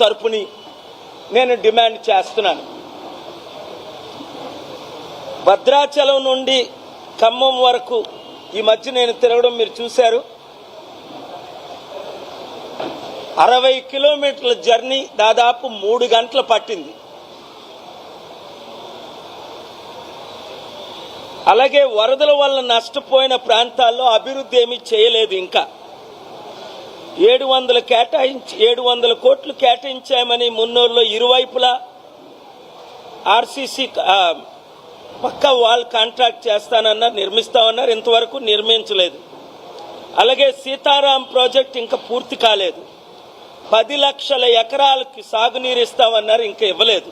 తరపుని నేను డిమాండ్ చేస్తున్నాను. భద్రాచలం నుండి ఖమ్మం వరకు ఈ మధ్య నేను తిరగడం మీరు చూశారు. అరవై కిలోమీటర్ల జర్నీ దాదాపు మూడు గంటలు పట్టింది. అలాగే వరదల వల్ల నష్టపోయిన ప్రాంతాల్లో అభివృద్ధి ఏమీ చేయలేదు ఇంకా. ఏడు వందలు కేటాయించి ఏడు వందల కోట్లు కేటాయించామని మున్నూరులో ఇరువైపులా ఆర్సీసీ పక్క వాళ్ళు కాంట్రాక్ట్ చేస్తానన్నారు నిర్మిస్తామన్నారు ఇంతవరకు నిర్మించలేదు. అలాగే సీతారాం ప్రాజెక్ట్ ఇంకా పూర్తి కాలేదు. పది లక్షల ఎకరాలకి సాగునీరు ఇస్తామన్నారు ఇంకా ఇవ్వలేదు.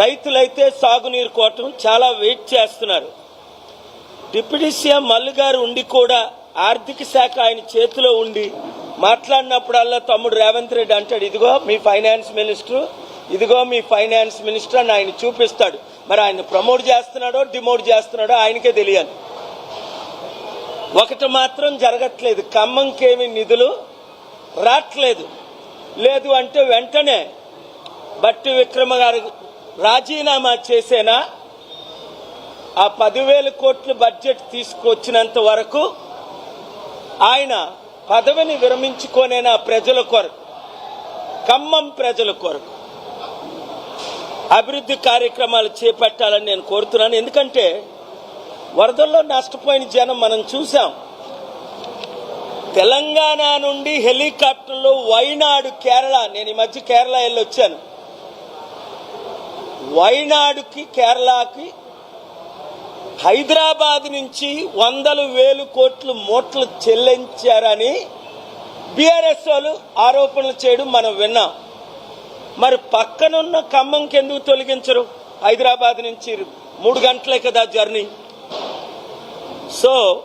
రైతులైతే సాగునీరు కోటం చాలా వెయిట్ చేస్తున్నారు. డిప్యూటీ సీఎం మల్లు గారు ఉండి కూడా ఆర్థిక శాఖ ఆయన చేతిలో ఉండి మాట్లాడినప్పుడల్లా తమ్ముడు రేవంత్ రెడ్డి అంటాడు ఇదిగో మీ ఫైనాన్స్ మినిస్టర్ ఇదిగో మీ ఫైనాన్స్ మినిస్టర్ అని ఆయన చూపిస్తాడు. మరి ఆయన ప్రమోట్ చేస్తున్నాడో డిమోట్ చేస్తున్నాడో ఆయనకే తెలియాలి. ఒకటి మాత్రం జరగట్లేదు. ఖమ్మంకేమి నిధులు రావట్లేదు లేదు అంటే వెంటనే బట్టి విక్రమ గారు రాజీనామా చేసేనా? ఆ పదివేల కోట్లు బడ్జెట్ తీసుకొచ్చినంత వరకు ఆయన పదవిని విరమించుకోనేనా ప్రజల కొరకు? ఖమ్మం ప్రజల కొరకు. అభివృద్ధి కార్యక్రమాలు చేపట్టాలని నేను కోరుతున్నాను. ఎందుకంటే వరదల్లో నష్టపోయిన జనం మనం చూసాం తెలంగాణ నుండి హెలికాప్టర్లో వైనాడు కేరళ. నేను ఈ మధ్య కేరళ వెళ్ళి వచ్చాను వైనాడుకి కేరళకి హైదరాబాద్ నుంచి వందల వేలు కోట్లు మోట్లు చెల్లించారని బీఆర్ఎస్ వాళ్ళు ఆరోపణలు చేయడం మనం విన్నాం. మరి పక్కనున్న ఖమ్మంకి ఎందుకు తొలగించరు? హైదరాబాద్ నుంచి మూడు గంటలే కదా జర్నీ. సో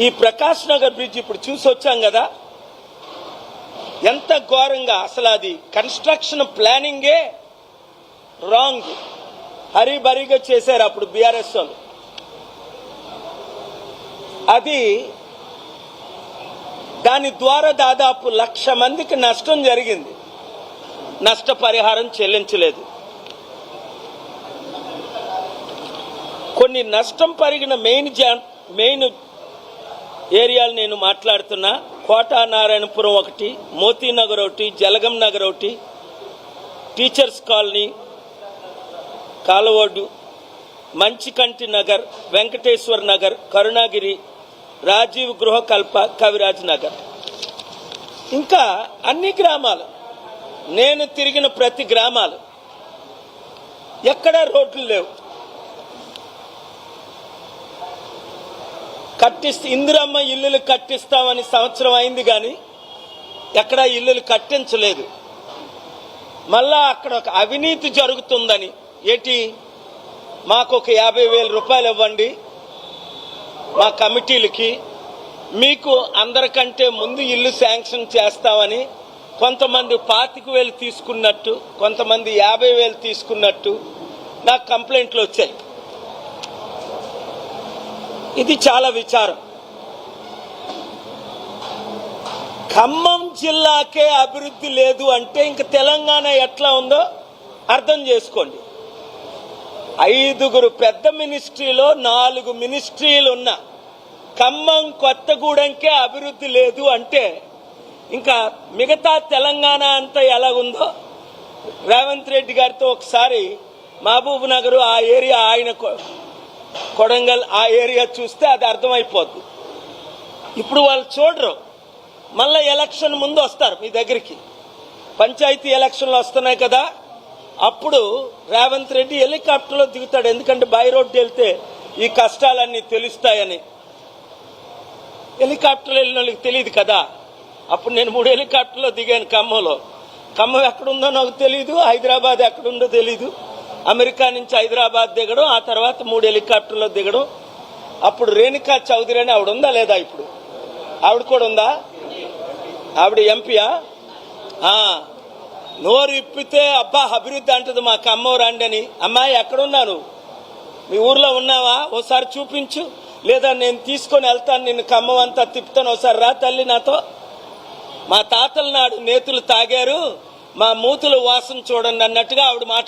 ఈ ప్రకాష్ నగర్ బ్రిడ్జ్ ఇప్పుడు చూసి వచ్చాం కదా? ఎంత ఘోరంగా అసలు అది. Construction ప్లానింగే wrong. హరిబరిగా చేశారు అప్పుడు బీఆర్ఎస్ వాళ్ళు. అది దాని ద్వారా దాదాపు లక్ష మందికి నష్టం జరిగింది. నష్టపరిహారం చెల్లించలేదు. కొన్ని నష్టం పరిగిన మెయిన్ జా- మెయిన్ ఏరియాలు నేను మాట్లాడుతున్నా. కోట నారాయణపురం ఒకటి మోతీనగర్ ఒకటి జలగం నగర్ ఒకటి టీచర్స్ కాలనీ కాలవోడు మంచికంటి నగర్ వెంకటేశ్వర్ నగర్ కరుణాగిరి రాజీవ్ గృహకల్ప కవిరాజ్ నగర్. ఇంకా అన్ని గ్రామాలు నేను తిరిగిన ప్రతి గ్రామాలు ఎక్కడా రోడ్లు లేవు. కట్టిస్తే ఇందిరమ్మ ఇల్లులు కట్టిస్తామని సంవత్సరం అయింది కానీ ఎక్కడా ఇల్లులు కట్టించలేదు. మళ్ళా అక్కడ ఒక అవినీతి జరుగుతుందని ఏటి? మాకు ఒక యాభై వేల రూపాయలు ఇవ్వండి. మా కమిటీలకి. మీకు అందరికంటే ముందు ఇల్లు శాంక్షన్ చేస్తామని కొంతమంది పాతిక వేలు తీసుకున్నట్టు కొంతమంది యాభై వేలు తీసుకున్నట్టు నాకు కంప్లైంట్లు వచ్చాయి. ఇది చాలా విచారం. ఖమ్మం జిల్లాకే అభివృద్ధి లేదు అంటే ఇంక తెలంగాణ ఎట్లా ఉందో అర్థం చేసుకోండి. ఐదుగురు పెద్ద మినిస్ట్రీలో నాలుగు మినిస్ట్రీలు ఉన్న ఖమ్మం కొత్తగూడెంకే అభివృద్ధి లేదు అంటే ఇంకా మిగతా తెలంగాణ అంతా ఎలాగుందో? రేవంత్ రెడ్డి గారితో ఒకసారి మహబూబ్ నగర్ ఆ ఏరియా ఆయన కొడంగల్ ఆ ఏరియా చూస్తే అది అర్థమైపోద్ది. ఇప్పుడు వాళ్ళు చూడరు. మళ్ళీ ఎలక్షన్ ముందు వస్తారు మీ దగ్గరికి. పంచాయతీ ఎలక్షన్లు వస్తున్నాయి కదా. అప్పుడు రేవంత్ రెడ్డి హెలికాప్టర్లో దిగుతాడు. ఎందుకంటే బై రోడ్డు వెళ్తే ఈ కష్టాలన్నీ తెలుస్తాయని. హెలికాప్టర్ వెళ్ళిన వాళ్ళకి తెలియదు కదా. అప్పుడు నేను మూడు హెలికాప్టర్లో దిగాను ఖమ్మంలో. ఖమ్మం ఎక్కడుందో నాకు తెలియదు హైదరాబాద్ ఎక్కడుందో తెలీదు. అమెరికా నుంచి హైదరాబాద్ దిగడం ఆ తర్వాత మూడు హెలికాప్టర్లో దిగడం. అప్పుడు రేణుకా చౌదరి అని ఆవిడ ఉందా లేదా ఇప్పుడు? ఆవిడ కూడా ఉందా? ఆవిడ ఎంపీయా? నోరు ఇప్పితే అబ్బా అభివృద్ధి అంటది మా ఖమ్మం రండి అని అమ్మాయి ఎక్కడున్నాను? మీ ఊర్లో ఉన్నావా? ఓసారి చూపించు. లేదా నేను తీసుకొని వెళ్తాను నిన్ను కమ్మం అంతా తిప్పుతాను. ఒకసారి రా తల్లి నాతో. మా తాతల నాడు నేతులు తాగారు. మా మూతుల వాసన చూడండి అన్నట్టుగా ఆవిడ మాట